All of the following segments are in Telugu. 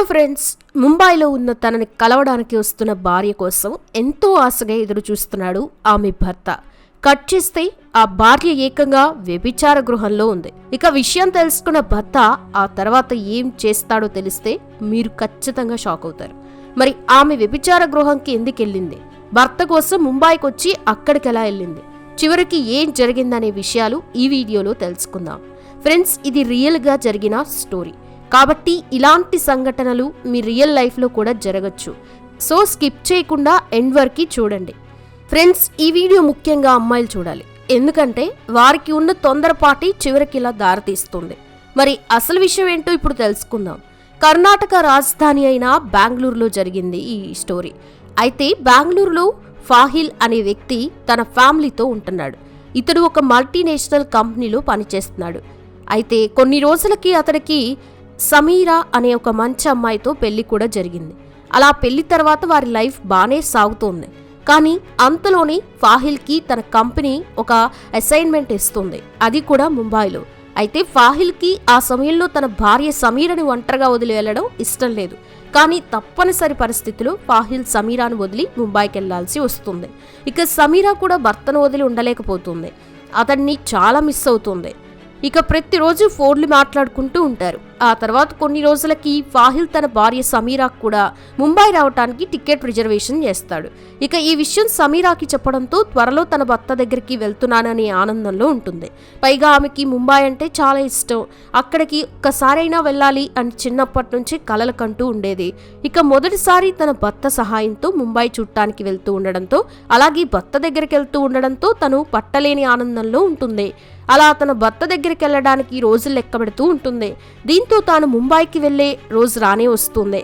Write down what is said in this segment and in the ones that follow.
హలో ఫ్రెండ్స్ ముంబైలో ఉన్న తనని కలవడానికి వస్తున్న భార్య కోసం ఎంతో ఆశగా ఎదురు చూస్తున్నాడు ఆమె భర్త. కట్ చేస్తే ఆ భార్య ఏకంగా వ్యభిచార గృహంలో ఉంది. ఇక విషయం తెలుసుకున్న భర్త ఆ తర్వాత ఏం చేస్తాడో తెలిస్తే మీరు ఖచ్చితంగా షాక్ అవుతారు. మరి ఆమె వ్యభిచార గృహంకి ఎందుకు వెళ్ళింది? భర్త కోసం ముంబైకి వచ్చి అక్కడికి ఎలా వెళ్ళింది? చివరికి ఏం జరిగిందనే విషయాలు ఈ వీడియోలో తెలుసుకుందాం. ఫ్రెండ్స్ ఇది రియల్గా జరిగిన స్టోరీ. కాబట్టి ఇలాంటి సంఘటనలు మీ రియల్ లైఫ్లో కూడా జరగచ్చు. సో స్కిప్ చేయకుండా ఎండ్ వరకు చూడండి. ఫ్రెండ్స్ ఈ వీడియో ముఖ్యంగా అమ్మాయిలు చూడాలి. ఎందుకంటే వారికి ఉన్న తొందరపాటి చివరికి ఇలా దారితీస్తుంది మరి అసలు విషయం ఏంటో ఇప్పుడు తెలుసుకుందాం. కర్ణాటక రాజధాని అయిన బెంగళూరులో జరిగింది ఈ స్టోరీ. అయితే బెంగళూరులో ఫాహిల్ అనే వ్యక్తి తన ఫ్యామిలీతో ఉంటున్నాడు. ఇతడు ఒక మల్టీనేషనల్ కంపెనీలో పనిచేస్తున్నాడు. అయితే కొన్ని రోజులకి అతడికి సమీరా అనే ఒక మంచి అమ్మాయితో పెళ్ళి కూడా జరిగింది. అలా పెళ్ళి తర్వాత వారి లైఫ్ బాగానే సాగుతోంది. కానీ అంతలోనే ఫాహిల్కి తన కంపెనీ ఒక అసైన్మెంట్ ఇస్తుంది. అది కూడా ముంబైలో. అయితే ఫాహిల్కి ఆ సమయంలో తన భార్య సమీరని ఒంటరిగా వదిలి వెళ్ళడం ఇష్టం లేదు. కానీ తప్పనిసరి పరిస్థితిలో ఫాహిల్ సమీరాను వదిలి ముంబైకి వెళ్ళాల్సి వస్తుంది. ఇక సమీరా కూడా భర్తను వదిలి ఉండలేకపోతుంది. అతన్ని చాలా మిస్ అవుతుంది. ఇక ప్రతిరోజు ఫోన్లు మాట్లాడుకుంటూ ఉంటారు. ఆ తర్వాత కొన్ని రోజులకి ఫాహిల్ తన భార్య సమీరా కూడా ముంబై రావటానికి టికెట్ రిజర్వేషన్ చేస్తాడు. ఇక ఈ విషయం సమీరాకి చెప్పడంతో త్వరలో తన భర్త దగ్గరికి వెళ్తున్నాననే ఆనందంలో ఉంటుంది. పైగా ఆమెకి ముంబై అంటే చాలా ఇష్టం. అక్కడికి ఒక్కసారైనా వెళ్ళాలి అని చిన్నప్పటి నుంచి కలలు కంటూ ఉండేది. ఇక మొదటిసారి తన భర్త సహాయంతో ముంబై చూడటానికి వెళ్తూ ఉండడంతో అలాగే భర్త దగ్గరికి వెళ్తూ ఉండడంతో తను పట్టలేని ఆనందంలో ఉంటుంది. అలా తన భర్త దగ్గరికి వెళ్ళడానికి రోజులు లెక్క పెడుతూ ఉంటుంది. దీంతో తాను ముంబైకి వెళ్ళే రోజు రానే వస్తుంది.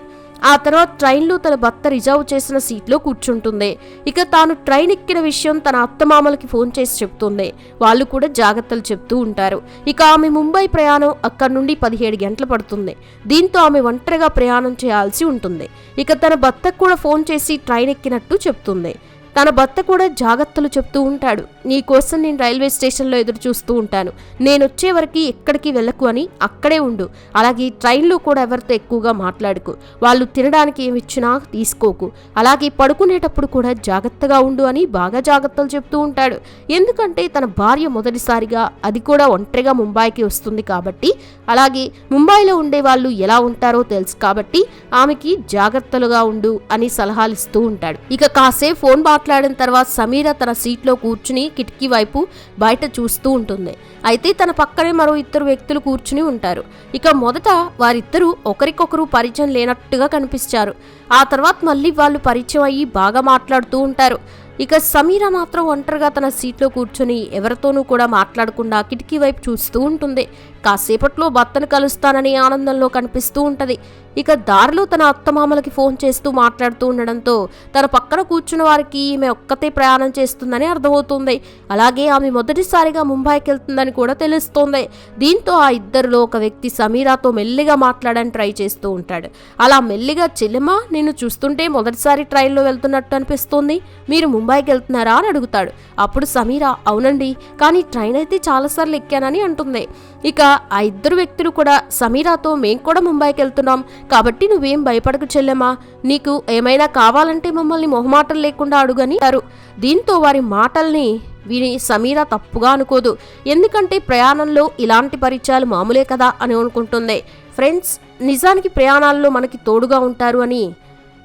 ఆ తర్వాత ట్రైన్లో తన భర్త రిజర్వ్ చేసిన సీట్లో కూర్చుంటుంది. ఇక తాను ట్రైన్ ఎక్కిన విషయం తన అత్తమామలకి ఫోన్ చేసి చెప్తుంది. వాళ్ళు కూడా జాగ్రత్తలు చెప్తూ ఉంటారు. ఇక ఆమె ముంబై ప్రయాణం అక్కడి నుండి పదిహేడు గంటలు పడుతుంది. దీంతో ఆమె ఒంటరిగా ప్రయాణం చేయాల్సి ఉంటుంది. ఇక తన భర్తకు కూడా ఫోన్ చేసి ట్రైన్ ఎక్కినట్టు చెప్తుంది. తన భర్త కూడా జాగ్రత్తలు చెప్తూ ఉంటాడు. నీ కోసం నేను రైల్వే స్టేషన్లో ఎదురు చూస్తూ ఉంటాను. నేను వచ్చే వరకు ఎక్కడికి వెళ్ళకు అని అక్కడే ఉండు. అలాగే ట్రైన్లో కూడా ఎవరితో ఎక్కువగా మాట్లాడుకు. వాళ్ళు తినడానికి ఏమి ఇచ్చినా తీసుకోకు. అలాగే పడుకునేటప్పుడు కూడా జాగ్రత్తగా ఉండు అని బాగా జాగ్రత్తలు చెప్తూ ఉంటాడు. ఎందుకంటే తన భార్య మొదటిసారిగా అది కూడా ఒంటరిగా ముంబైకి వస్తుంది కాబట్టి అలాగే ముంబైలో ఉండే వాళ్ళు ఎలా ఉంటారో తెలుసు కాబట్టి ఆమెకి జాగ్రత్తలుగా ఉండు అని సలహాలు ఇస్తూ ఉంటాడు. ఇక కాసేపు ఫోన్ మాట్లాడిన తర్వాత సమీర తన సీట్లో కూర్చుని కిటికీ వైపు బయట చూస్తూ ఉంటుంది. అయితే తన పక్కనే మరో ఇద్దరు వ్యక్తులు కూర్చుని ఉంటారు. ఇక మొదట వారిద్దరూ ఒకరికొకరు పరిచయం లేనట్టుగా కనిపించారు ఆ తర్వాత మళ్ళీ వాళ్ళు పరిచయం అయ్యి బాగా మాట్లాడుతూ ఉంటారు. ఇక సమీర మాత్రం ఒంటరిగా తన సీట్లో కూర్చొని ఎవరితోనూ కూడా మాట్లాడకుండా కిటికీ వైపు చూస్తూ ఉంటుంది. కాసేపట్లో భర్తను కలుస్తానని ఆనందంలో కనిపిస్తూ ఉంటది. ఇక దారిలో తన అత్తమామలకి ఫోన్ చేస్తూ మాట్లాడుతూ ఉండడంతో తన పక్కన కూర్చున్న వారికి ఈమె ఒక్కతే ప్రయాణం చేస్తుందని అర్థమవుతుంది. అలాగే ఆమె మొదటిసారిగా ముంబైకి వెళ్తుందని కూడా తెలుస్తోంది. దీంతో ఆ ఇద్దరిలో ఒక వ్యక్తి సమీరాతో మెల్లిగా మాట్లాడని ట్రై చేస్తూ ఉంటాడు. అలా మెల్లిగా చెల్లెమా నేను చూస్తుంటే మొదటిసారి ట్రైన్లో వెళ్తున్నట్టు అనిపిస్తోంది. మీరు ముంబైకి వెళ్తున్నారా అని అడుగుతాడు. అప్పుడు సమీరా అవునండి కానీ ట్రైన్ అయితే చాలాసార్లు ఎక్కానని అంటుంది. ఇక ఆ ఇద్దరు వ్యక్తులు కూడా సమీరాతో మేం కూడా ముంబైకి వెళ్తున్నాం. కాబట్టి నువ్వేం భయపడకు చెల్లెమా నీకు ఏమైనా కావాలంటే మమ్మల్ని మొహమాటం లేకుండా అడుగని అరు దీంతో వారి మాటల్ని విని సమీరా తప్పుగా అనుకోదు. ఎందుకంటే ప్రయాణంలో ఇలాంటి పరిచయాలు మామూలే కదా అని అనుకుంటుంది. ఫ్రెండ్స్ నిజానికి ప్రయాణాల్లో మనకి తోడుగా ఉంటారు అని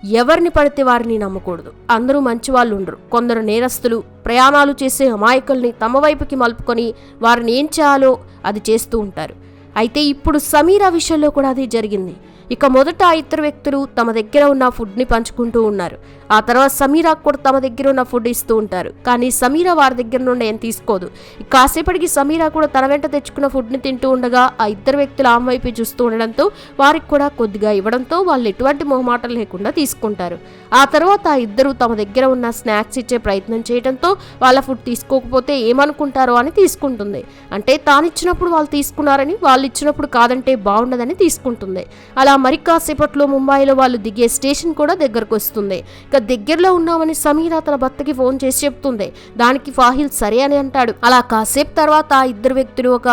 ఎవరిని పడితే వారిని నమ్మకూడదు. అందరూ మంచి వాళ్ళు ఉండరు కొందరు నేరస్తులు ప్రయాణాలు చేసే అమాయకుల్ని తమ వైపుకి మలుపుకొని వారిని ఏం చేయాలో అది చేస్తూ ఉంటారు. అయితే ఇప్పుడు సమీరా విషయంలో కూడా అది జరిగింది. ఇక మొదట ఆ ఇద్దరు వ్యక్తులు తమ దగ్గర ఉన్న ఫుడ్ని పంచుకుంటూ ఉన్నారు. ఆ తర్వాత సమీరా కూడా తమ దగ్గర ఉన్న ఫుడ్ ఇస్తూ ఉంటారు. కానీ సమీరా వారి దగ్గర నుండి ఏం తీసుకోదు. కాసేపటికి సమీరా కూడా తన వెంట తెచ్చుకున్న ఫుడ్ని తింటూ ఉండగా ఆ ఇద్దరు వ్యక్తులు ఆమె వైపు చూస్తూ ఉండడంతో వారికి కూడా కొద్దిగా ఇవ్వడంతో వాళ్ళు ఎటువంటి మొహమాటం లేకుండా తీసుకుంటారు. ఆ తర్వాత ఆ ఇద్దరు తమ దగ్గర ఉన్న స్నాక్స్ ఇచ్చే ప్రయత్నం చేయడంతో వాళ్ళ ఫుడ్ తీసుకోకపోతే ఏమనుకుంటారో అని తీసుకుంటుంది. అంటే తాను ఇచ్చినప్పుడు వాళ్ళు తీసుకున్నారని వాళ్ళు ఇచ్చినప్పుడు కాదంటే బాగుండదని తీసుకుంటుంది. అలా మరి కాసేపట్లో ముంబైలో వాళ్ళు దిగే స్టేషన్ కూడా దగ్గరకు వస్తుంది. ఇక దగ్గరలో ఉన్నామని సమీర తన భర్తకి ఫోన్ చేసి చెప్తుంది. దానికి ఫాహిల్ సరే అని అంటాడు. అలా కాసేపు తర్వాత ఇద్దరు వ్యక్తులు ఒక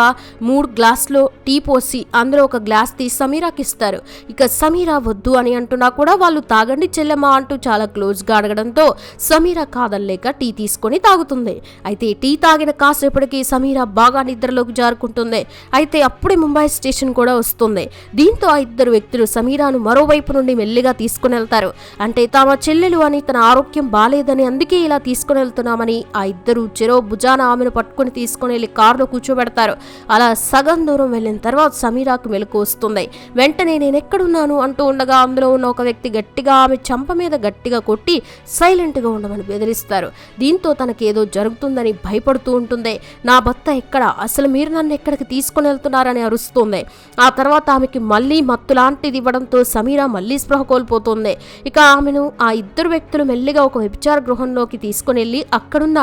మూడు గ్లాసులో టీ పోసి అందులో ఒక గ్లాస్ తీసి సమీరాకి ఇస్తారు. ఇక సమీరా వద్దు అని అంటున్నా కూడా వాళ్ళు తాగండి చెల్లెమ్మ అంటూ చాలా క్లోజ్గా అడగడంతో సమీరా కాదనలేక టీ తీసుకొని తాగుతుంది. అయితే టీ తాగిన కాసేపటికి సమీరా బాగా నిద్రలోకి జారుకుంటుంది. అయితే అప్పుడే ముంబై స్టేషన్ కూడా వస్తుంది. దీంతో ఆ ఇద్దరు వ్యక్తులు సమీరాను మరోవైపు నుండి మెల్లిగా తీసుకుని వెళ్తారు. అంటే తమ చెల్లెలు అని తన ఆరోగ్యం బాలేదని అందుకే ఇలా తీసుకుని వెళ్తున్నామని ఆ ఇద్దరు చెరో భుజాన ఆమెను పట్టుకుని తీసుకుని వెళ్ళి కారులో కూర్చోబెడతారు. అలా సగం దూరం వెళ్ళిన తర్వాత సమీరాకు మెలకు వస్తుంది. వెంటనే నేను ఎక్కడున్నాను అంటూ ఉండగా అందులో ఉన్న ఒక వ్యక్తి గట్టిగా ఆమె చంప మీద గట్టిగా కొట్టి సైలెంట్గా ఉండమని బెదిరిస్తారు. దీంతో తనకేదో జరుగుతుందని భయపడుతూ ఉంటుంది. నా భర్త ఎక్కడ? అసలు మీరు నన్ను ఎక్కడికి తీసుకుని వెళ్తున్నారని అరుస్తుంది. ఆ తర్వాత ఆమెకి మళ్ళీ మత్తు లాంటిది ఇవ్వడంతో సమీరా మళ్ళీ స్పృహ కోల్పోతుంది. ఇక ఆమెను ఆ ఇద్దరు వ్యక్తులు మెల్లిగా ఒక వ్యభిచార గృహంలోకి తీసుకుని వెళ్ళి అక్కడున్న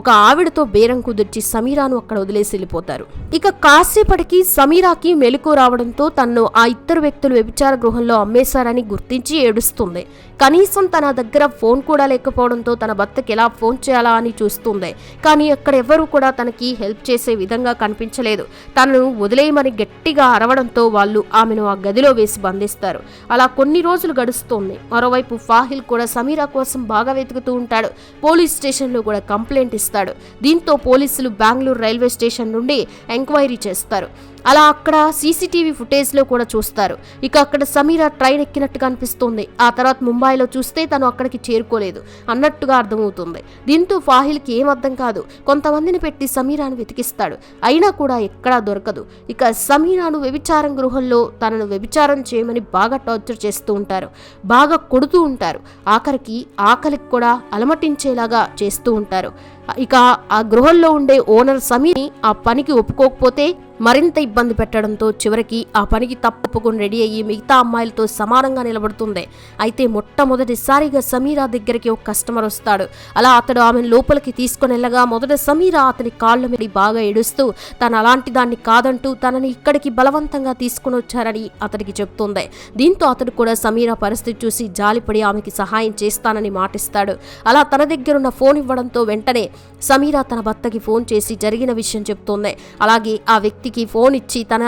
ఒక ఆవిడతో బేరం కుదిర్చి సమీరాను అక్కడ వదిలేసి వెళ్ళిపోతారు. ఇక కాసేపటికి సమీరాకి మెలకు రావడంతో తన్ను ఆ ఇద్దరు వ్యక్తులు వ్యభిచార గృహంలో అమ్మేశారని గుర్తించి ఏడుస్తుంది. కనీసం తన దగ్గర ఫోన్ కూడా లేకపోవడంతో తన భర్తకి ఎలా ఫోన్ చేయాలా అని చూస్తుంది. కానీ అక్కడ ఎవరూ కూడా తనకి హెల్ప్ చేసే విధంగా కనిపించలేదు. తనను వదిలేయమని గట్టిగా అరవడంతో వాళ్ళు ఆమెను ఆ గదిలో వేసి బంధిస్తారు. అలా కొన్ని రోజులు గడుస్తుంది. మరోవైపు ఫాహిల్ కూడా సమీరా కోసం బాగా వెతుకుతూ ఉంటాడు. పోలీస్ స్టేషన్లో కూడా కంప్లైంట్ ఇస్తాడు. దీంతో పోలీసులు బెంగళూరు రైల్వే స్టేషన్ నుండి ఎంక్వైరీ చేస్తారు. అలా అక్కడ సీసీటీవీ ఫుటేజ్లో కూడా చూస్తారు. ఇక అక్కడ సమీరా ట్రైన్ ఎక్కినట్టుగా అనిపిస్తుంది. ఆ తర్వాత ముంబైలో చూస్తే తను అక్కడికి చేరుకోలేదు. అన్నట్టుగా అర్థమవుతుంది. దీంతో ఫాహిల్కి ఏం అర్థం కాదు. కొంతమందిని పెట్టి సమీరాను వెతికిస్తాడు. అయినా కూడా ఎక్కడా దొరకదు. ఇక సమీరాను వ్యభిచారం గృహంలో తనను వ్యభిచారం చేయమని బాగా టార్చర్ చేస్తూ ఉంటారు. బాగా కొడుతూ ఉంటారు. ఆఖరికి ఆకలికి కూడా అలమటించేలాగా చేస్తూ ఉంటారు. ఇక ఆ గృహంలో ఉండే ఓనర్ సమీని ఆ పనికి ఒప్పుకోకపోతే మరింత ఇబ్బంది పెట్టడంతో చివరికి ఆ పనికి తప్పకుండా రెడీ అయ్యి మిగతా అమ్మాయిలతో సమానంగా నిలబడుతుంది. అయితే మొట్టమొదటిసారిగా సమీరా దగ్గరికి ఒక కస్టమర్ వస్తాడు. అలా అతడు ఆమెను లోపలికి తీసుకొని వెళ్ళగా మొదట సమీరా అతని కాళ్ళ మీద బాగా ఏడుస్తూ తను అలాంటి దాన్ని కాదంటూ తనని ఇక్కడికి బలవంతంగా తీసుకుని వచ్చారని అతడికి చెప్తుంది. దీంతో అతడు కూడా సమీరా పరిస్థితి చూసి జాలిపడి ఆమెకి సహాయం చేస్తానని మాటిస్తాడు. అలా తన దగ్గరున్న ఫోన్ ఇవ్వడంతో వెంటనే సమీరా తన భర్తకి ఫోన్ చేసి జరిగిన విషయం చెప్తోంది. అలాగే ఆ వ్యక్తికి ఫోన్ ఇచ్చి తన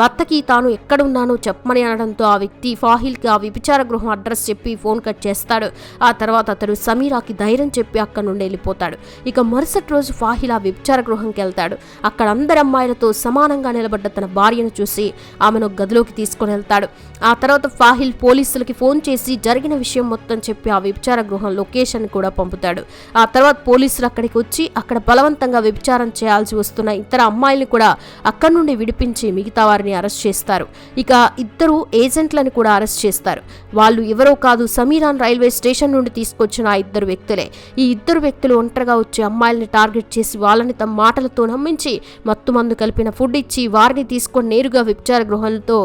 భర్తకి తాను ఎక్కడున్నానో చెప్పమని అనడంతో ఆ వ్యక్తి ఫాహిల్కి ఆ విభిచార గృహం అడ్రస్ చెప్పి ఫోన్ కట్ చేస్తాడు. ఆ తర్వాత అతడు సమీరాకి ధైర్యం చెప్పి అక్కడి నుండి వెళ్ళిపోతాడు. ఇక మరుసటి రోజు ఫాహిల్ ఆ విభిచార గృహంకి వెళ్తాడు. అక్కడ అందరి అమ్మాయిలతో సమానంగా నిలబడ్డ తన భార్యను చూసి ఆమెను గదిలోకి తీసుకొని వెళ్తాడు. ఆ తర్వాత ఫాహిల్ పోలీసులకి ఫోన్ చేసి జరిగిన విషయం మొత్తం చెప్పి ఆ విభిచార గృహం లొకేషన్ కూడా పంపుతాడు. ఆ తర్వాత పోలీసులు అక్కడికి వచ్చి అక్కడ బలవంతంగా విభిచారం చేయాల్సి వస్తున్న ఇతర అమ్మాయిలు కూడా అక్కడి నుండి విడిపించి మిగతా వారిని అరెస్ట్ చేస్తారు. ఇక ఇద్దరు ఏజెంట్లను కూడా అరెస్ట్ చేస్తారు. వాళ్ళు ఎవరో కాదు సమీరాన్ రైల్వే స్టేషన్ నుండి తీసుకొచ్చిన ఆ ఇద్దరు వ్యక్తులే. ఈ ఇద్దరు వ్యక్తులు ఒంటరిగా వచ్చి అమ్మాయిల్ని టార్గెట్ చేసి వాళ్ళని తమ మాటలతో నమ్మించి మత్తు మందు కలిపిన ఫుడ్ ఇచ్చి వారిని తీసుకొని నేరుగా విచార గృహాలతో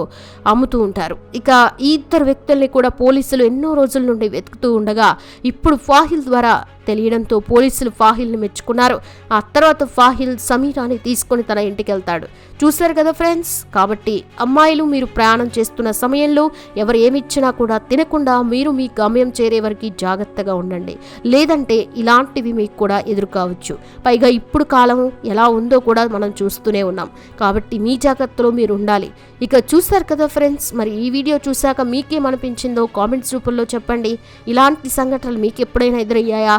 అమ్ముతూ ఉంటారు. ఇక ఈ ఇద్దరు వ్యక్తుల్ని కూడా పోలీసులు ఎన్నో రోజుల నుండి వెతుకుతూ ఉండగా ఇప్పుడు ఫాహిల్ ద్వారా తెలియడంతో పోలీసులు ఫాహిల్ని మెచ్చుకున్నారు. ఆ తర్వాత ఫాహిల్ సమీరాని తీసుకొని తన ఇంటికి వెళ్తాడు చూశారు కదా ఫ్రెండ్స్? కాబట్టి అమ్మాయిలు మీరు ప్రయాణం చేస్తున్న సమయంలో ఎవరు ఏమిచ్చినా కూడా తినకుండా మీరు మీ గమ్యం చేరే వరకు జాగ్రత్తగా ఉండండి. లేదంటే ఇలాంటివి మీకు కూడా ఎదురు కావచ్చు. పైగా ఇప్పుడు కాలం ఎలా ఉందో కూడా మనం చూస్తూనే ఉన్నాం. కాబట్టి మీ జాగ్రత్తలో మీరు ఉండాలి. ఇక చూశారు కదా ఫ్రెండ్స్? మరి ఈ వీడియో చూశాక మీకేమనిపించిందో కామెంట్స్ రూపంలో చెప్పండి. ఇలాంటి సంఘటనలు మీకు ఎప్పుడైనా ఎదురయ్యాయా?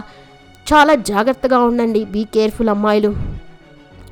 చాలా జాగ్రత్తగా ఉండండి. బీ కేర్ఫుల్ అమ్మాయిలు.